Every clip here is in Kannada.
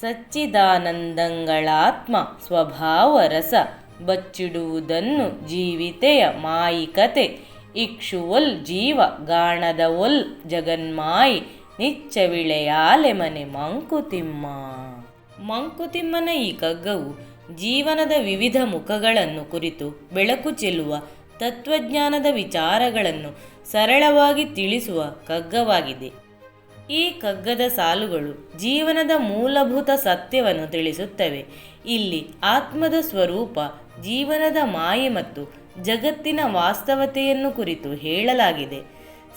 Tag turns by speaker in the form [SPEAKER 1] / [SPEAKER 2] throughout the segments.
[SPEAKER 1] ಸಚ್ಚಿದಾನಂದಂಗಳಾತ್ಮ ಸ್ವಭಾವರಸ ಬಚ್ಚಿಡುವುದನ್ನು ಜೀವಿತೆಯ ಮಾಯಿಕತೆ, ಇಕ್ಷುವೊಲ್ ಜೀವ ಗಾಣದವೊಲ್ ಜಗನ್ಮಾಯಿ ನಿಚ್ಚವಿಳೆಯಾಲೆ ಮನೆ ಮಂಕುತಿಮ್ಮ. ಮಂಕುತಿಮ್ಮನ ಈ ಕಗ್ಗವು ಜೀವನದ ವಿವಿಧ ಮುಖಗಳನ್ನು ಕುರಿತು ಬೆಳಕು ಚೆಲ್ಲುವ ತತ್ವಜ್ಞಾನದ ವಿಚಾರಗಳನ್ನು ಸರಳವಾಗಿ ತಿಳಿಸುವ ಕಗ್ಗವಾಗಿದೆ ಈ ಕಗ್ಗದ ಸಾಲುಗಳು ಜೀವನದ ಮೂಲಭೂತ ಸತ್ಯವನ್ನು ತಿಳಿಸುತ್ತವೆ. ಇಲ್ಲಿ ಆತ್ಮದ ಸ್ವರೂಪ, ಜೀವನದ ಮಾಯೆ ಮತ್ತು ಜಗತ್ತಿನ ವಾಸ್ತವತೆಯನ್ನು ಕುರಿತು ಹೇಳಲಾಗಿದೆ.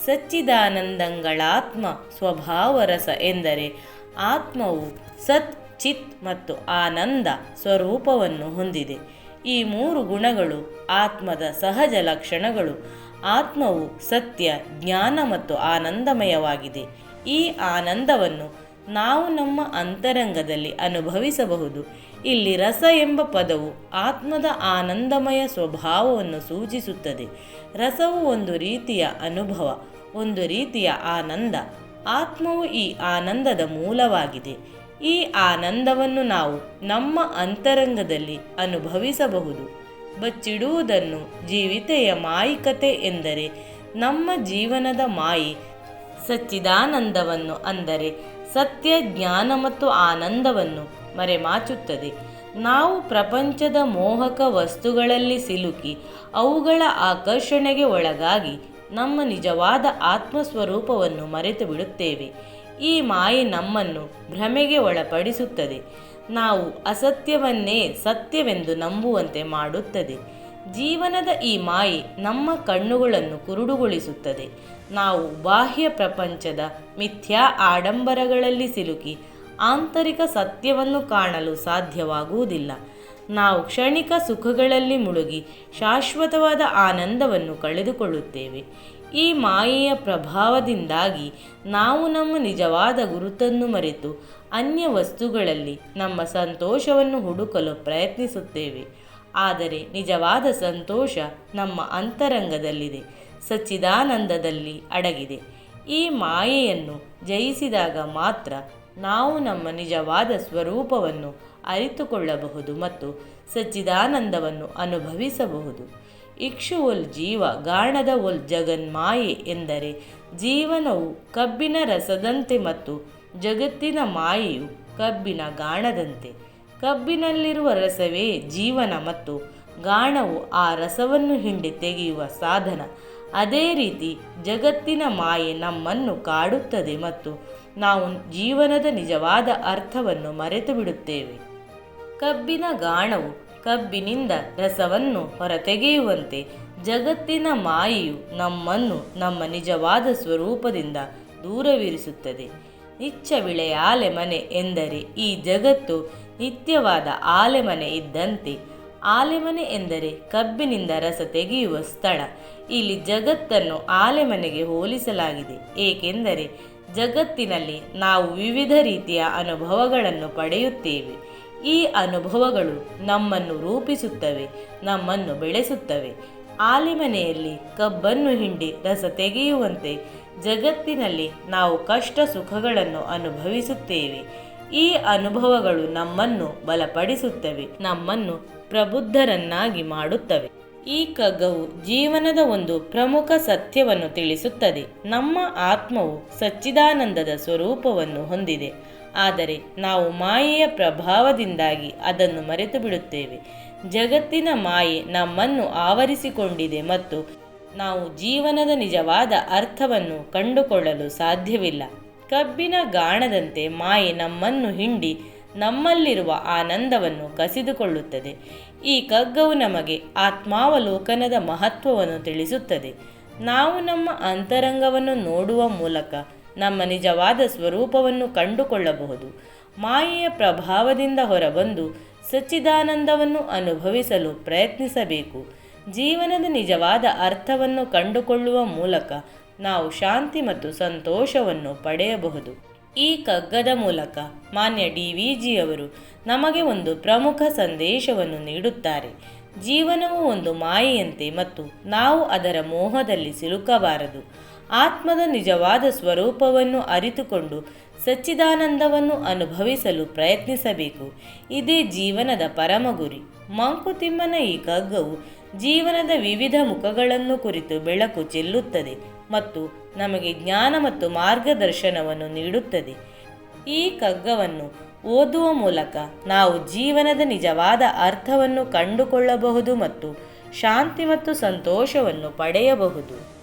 [SPEAKER 1] ಸಚ್ಚಿದಾನಂದಂಗಳಾತ್ಮ ಸ್ವಭಾವರಸ ಎಂದರೆ ಆತ್ಮವು ಸತ್, ಚಿತ್ ಮತ್ತು ಆನಂದ ಸ್ವರೂಪವನ್ನು ಹೊಂದಿದೆ. ಈ ಮೂರು ಗುಣಗಳು ಆತ್ಮದ ಸಹಜ ಲಕ್ಷಣಗಳು. ಆತ್ಮವು ಸತ್ಯ, ಜ್ಞಾನ ಮತ್ತು ಆನಂದಮಯವಾಗಿದೆ. ಈ ಆನಂದವನ್ನು ನಾವು ನಮ್ಮ ಅಂತರಂಗದಲ್ಲಿ ಅನುಭವಿಸಬಹುದು. ಇಲ್ಲಿ ರಸ ಎಂಬ ಪದವು ಆತ್ಮದ ಆನಂದಮಯ ಸ್ವಭಾವವನ್ನು ಸೂಚಿಸುತ್ತದೆ. ರಸವು ಒಂದು ರೀತಿಯ ಅನುಭವ, ಒಂದು ರೀತಿಯ ಆನಂದ. ಆತ್ಮವು ಈ ಆನಂದದ ಮೂಲವಾಗಿದೆ. ಈ ಆನಂದವನ್ನು ನಾವು ನಮ್ಮ ಅಂತರಂಗದಲ್ಲಿ ಅನುಭವಿಸಬಹುದು. ಬಚ್ಚಿಡುವುದನ್ನು ಜೀವಿತೆಯ ಮಾಯಿಕತೆ ಎಂದರೆ ನಮ್ಮ ಜೀವನದ ಮಾಯಿ ಸಚ್ಚಿದಾನಂದವನ್ನು ಅಂದರೆ ಸತ್ಯ, ಜ್ಞಾನ ಮತ್ತು ಆನಂದವನ್ನು ಮರೆಮಾಚುತ್ತದೆ. ನಾವು ಪ್ರಪಂಚದ ಮೋಹಕ ವಸ್ತುಗಳಲ್ಲಿ ಸಿಲುಕಿ ಅವುಗಳ ಆಕರ್ಷಣೆಗೆ ಒಳಗಾಗಿ ನಮ್ಮ ನಿಜವಾದ ಆತ್ಮಸ್ವರೂಪವನ್ನು ಮರೆತು ಬಿಡುತ್ತೇವೆ. ಈ ಮಾಯೆ ನಮ್ಮನ್ನು ಭ್ರಮೆಗೆ ಒಳಪಡಿಸುತ್ತದೆ. ನಾವು ಅಸತ್ಯವನ್ನೇ ಸತ್ಯವೆಂದು ನಂಬುವಂತೆ ಮಾಡುತ್ತದೆ. ಜೀವನದ ಈ ಮಾಯೆ ನಮ್ಮ ಕಣ್ಣುಗಳನ್ನು ಕುರುಡುಗೊಳಿಸುತ್ತದೆ. ನಾವು ಬಾಹ್ಯ ಪ್ರಪಂಚದ ಮಿಥ್ಯಾ ಆಡಂಬರಗಳಲ್ಲಿ ಸಿಲುಕಿ ಆಂತರಿಕ ಸತ್ಯವನ್ನು ಕಾಣಲು ಸಾಧ್ಯವಾಗುವುದಿಲ್ಲ. ನಾವು ಕ್ಷಣಿಕ ಸುಖಗಳಲ್ಲಿ ಮುಳುಗಿ ಶಾಶ್ವತವಾದ ಆನಂದವನ್ನು ಕಳೆದುಕೊಳ್ಳುತ್ತೇವೆ. ಈ ಮಾಯೆಯ ಪ್ರಭಾವದಿಂದಾಗಿ ನಾವು ನಮ್ಮ ನಿಜವಾದ ಗುರುತನ್ನು ಮರೆತು ಅನ್ಯ ವಸ್ತುಗಳಲ್ಲಿ ನಮ್ಮ ಸಂತೋಷವನ್ನು ಹುಡುಕಲು ಪ್ರಯತ್ನಿಸುತ್ತೇವೆ. ಆದರೆ ನಿಜವಾದ ಸಂತೋಷ ನಮ್ಮ ಅಂತರಂಗದಲ್ಲಿದೆ. ಸಚ್ಚಿದಾನಂದದಲ್ಲಿ ಅಡಗಿದೆ. ಈ ಮಾಯೆಯನ್ನು ಜಯಿಸಿದಾಗ ಮಾತ್ರ ನಾವು ನಮ್ಮ ನಿಜವಾದ ಸ್ವರೂಪವನ್ನು ಅರಿತುಕೊಳ್ಳಬಹುದು ಮತ್ತು ಸಚ್ಚಿದಾನಂದವನ್ನು ಅನುಭವಿಸಬಹುದು. ಇಕ್ಷುವೊಲ್ ಜೀವ ಗಾಣದ ಒಲ್ ಜಗನ್ಮಾಯೆ ಎಂದರೆ ಜೀವನವು ಕಬ್ಬಿನ ರಸದಂತೆ ಮತ್ತು ಜಗತ್ತಿನ ಮಾಯೆಯು ಕಬ್ಬಿನ ಗಾಣದಂತೆ. ಕಬ್ಬಿನಲ್ಲಿರುವ ರಸವೇ ಜೀವನ ಮತ್ತು ಗಾಣವು ಆ ರಸವನ್ನು ಹಿಂಡಿ ತೆಗೆಯುವ ಸಾಧನ. ಅದೇ ರೀತಿ ಜಗತ್ತಿನ ಮಾಯೆ ನಮ್ಮನ್ನು ಕಾಡುತ್ತದೆ ಮತ್ತು ನಾವು ಜೀವನದ ನಿಜವಾದ ಅರ್ಥವನ್ನು ಮರೆತು ಬಿಡುತ್ತೇವೆ. ಕಬ್ಬಿನ ಗಾಣವು ಕಬ್ಬಿನಿಂದ ರಸವನ್ನು ಹೊರತೆಗೆಯುವಂತೆ ಜಗತ್ತಿನ ಮಾಯೆಯು ನಮ್ಮನ್ನು ನಮ್ಮ ನಿಜವಾದ ಸ್ವರೂಪದಿಂದ ದೂರವಿರಿಸುತ್ತದೆ. ನಿಚ್ಚ ವಿಳೆಯ ಆಲೆಮನೆ ಎಂದರೆ ಈ ಜಗತ್ತು ನಿತ್ಯವಾದ ಆಲೆಮನೆ ಇದ್ದಂತೆ. ಆಲೆಮನೆ ಎಂದರೆ ಕಬ್ಬಿನಿಂದ ರಸ ತೆಗೆಯುವ ಸ್ಥಳ. ಇಲ್ಲಿ ಜಗತ್ತನ್ನು ಆಲೆಮನೆಗೆ ಹೋಲಿಸಲಾಗಿದೆ. ಏಕೆಂದರೆ ಜಗತ್ತಿನಲ್ಲಿ ನಾವು ವಿವಿಧ ರೀತಿಯ ಅನುಭವಗಳನ್ನು ಪಡೆಯುತ್ತೇವೆ. ಈ ಅನುಭವಗಳು ನಮ್ಮನ್ನು ರೂಪಿಸುತ್ತವೆ, ನಮ್ಮನ್ನು ಬೆಳೆಸುತ್ತವೆ. ಆಲೆಮನೆಯಲ್ಲಿ ಕಬ್ಬನ್ನು ಹಿಂಡಿ ರಸ ತೆಗೆಯುವಂತೆ ಜಗತ್ತಿನಲ್ಲಿ ನಾವು ಕಷ್ಟ ಸುಖಗಳನ್ನು ಅನುಭವಿಸುತ್ತೇವೆ. ಈ ಅನುಭವಗಳು ನಮ್ಮನ್ನು ಬಲಪಡಿಸುತ್ತವೆ, ನಮ್ಮನ್ನು ಪ್ರಬುದ್ಧರನ್ನಾಗಿ ಮಾಡುತ್ತವೆ. ಈ ಕಗ್ಗವು ಜೀವನದ ಒಂದು ಪ್ರಮುಖ ಸತ್ಯವನ್ನು ತಿಳಿಸುತ್ತದೆ. ನಮ್ಮ ಆತ್ಮವು ಸಚ್ಚಿದಾನಂದದ ಸ್ವರೂಪವನ್ನು ಹೊಂದಿದೆ. ಆದರೆ ನಾವು ಮಾಯೆಯ ಪ್ರಭಾವದಿಂದಾಗಿ ಅದನ್ನು ಮರೆತು ಬಿಡುತ್ತೇವೆ ಜಗತ್ತಿನ ಮಾಯೆ ನಮ್ಮನ್ನು ಆವರಿಸಿಕೊಂಡಿದೆ ಮತ್ತು ನಾವು ಜೀವನದ ನಿಜವಾದ ಅರ್ಥವನ್ನು ಕಂಡುಕೊಳ್ಳಲು ಸಾಧ್ಯವಿಲ್ಲ. ಕಬ್ಬಿನ ಗಾಣದಂತೆ ಮಾಯೆ ನಮ್ಮನ್ನು ಹಿಂಡಿ ನಮ್ಮಲ್ಲಿರುವ ಆನಂದವನ್ನು ಕಸಿದುಕೊಳ್ಳುತ್ತದೆ. ಈ ಕಗ್ಗವು ನಮಗೆ ಆತ್ಮಾವಲೋಕನದ ಮಹತ್ವವನ್ನು ತಿಳಿಸುತ್ತದೆ. ನಾವು ನಮ್ಮ ಅಂತರಂಗವನ್ನು ನೋಡುವ ಮೂಲಕ ನಮ್ಮ ನಿಜವಾದ ಸ್ವರೂಪವನ್ನು ಕಂಡುಕೊಳ್ಳಬಹುದು. ಮಾಯೆಯ ಪ್ರಭಾವದಿಂದ ಹೊರಬಂದು ಸಚ್ಚಿದಾನಂದವನ್ನು ಅನುಭವಿಸಲು ಪ್ರಯತ್ನಿಸಬೇಕು. ಜೀವನದ ನಿಜವಾದ ಅರ್ಥವನ್ನು ಕಂಡುಕೊಳ್ಳುವ ಮೂಲಕ ನಾವು ಶಾಂತಿ ಮತ್ತು ಸಂತೋಷವನ್ನು ಪಡೆಯಬಹುದು. ಈ ಕಗ್ಗದ ಮೂಲಕ ಮಾನ್ಯ ಡಿ ವಿ ಜಿಯವರು ನಮಗೆ ಒಂದು ಪ್ರಮುಖ ಸಂದೇಶವನ್ನು ನೀಡುತ್ತಾರೆ. ಜೀವನವು ಒಂದು ಮಾಯೆಯಂತೆ ಮತ್ತು ನಾವು ಅದರ ಮೋಹದಲ್ಲಿ ಸಿಲುಕಬಾರದು. ಆತ್ಮದ ನಿಜವಾದ ಸ್ವರೂಪವನ್ನು ಅರಿತುಕೊಂಡು ಸಚ್ಚಿದಾನಂದವನ್ನು ಅನುಭವಿಸಲು ಪ್ರಯತ್ನಿಸಬೇಕು. ಇದೇ ಜೀವನದ ಪರಮ ಗುರಿ. ಮಂಕುತಿಮ್ಮನ ಈ ಕಗ್ಗವು ಜೀವನದ ವಿವಿಧ ಮುಖಗಳನ್ನು ಕುರಿತು ಬೆಳಕು ಚೆಲ್ಲುತ್ತದೆ ಮತ್ತು ನಮಗೆ ಜ್ಞಾನ ಮತ್ತು ಮಾರ್ಗದರ್ಶನವನ್ನು ನೀಡುತ್ತದೆ. ಈ ಕಗ್ಗವನ್ನು ಓದುವ ಮೂಲಕ ನಾವು ಜೀವನದ ನಿಜವಾದ ಅರ್ಥವನ್ನು ಕಂಡುಕೊಳ್ಳಬಹುದು ಮತ್ತು ಶಾಂತಿ ಮತ್ತು ಸಂತೋಷವನ್ನು ಪಡೆಯಬಹುದು.